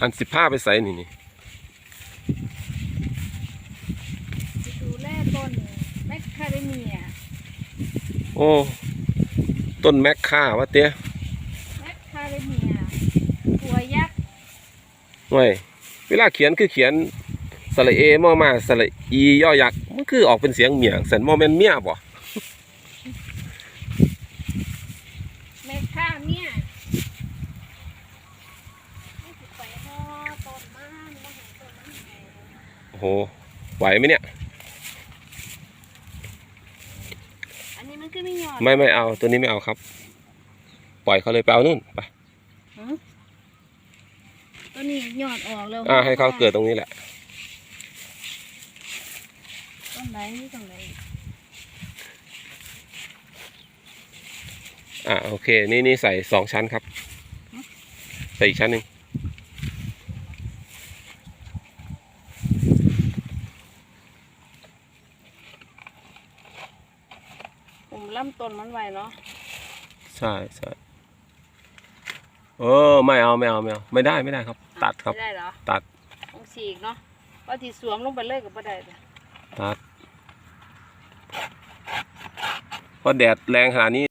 อันสิบห้าไปใส่นี่นี่จะดูแลต้นแมคคาเดเมียโอ้ต้นแมคค่าวะเตี้ยแมคคาเดเมียตัวยักษ์หน่วยเวลาเขียนคือเขียนสระเอมอมาสระอีย่อยักษ์มันคือออกเป็นเสียงเมียงสันโมเมนเมียบ่ แมคคาเมียไม่สิไปห่อต้นมันบ่ให้ต้นมันแห้ง โอ้โห ไหวไหมเนี่ย อันนี้มันคือไม่หยอดไม่ไม่เอา ตัวนี้ไม่เอาครับ ปล่อยเขาเลยไปเอานู่นไป ฮะตัวนี้หยอดออกแล้วอ่า ให้เขาเกิดตรงนี้แหละ ต้นไหนนี่ต้นไหนอ่าโอเค นี่นี่ใส่สองชั้นครับ ใส่อีกชั้นหนึ่ง ลำต้นมันไว้เนาะใช่ใช่เออไม่เอาไม่เอาไม่เอาไม่ได้ไม่ได้ครับ ตัดครับ ไม่ได้เหรอตัดต้องฉีกเนาะว่าที่สวมลงไปเลยก็บ่ได้จ้ะตัดเพราะแดดแรงขนาดนี้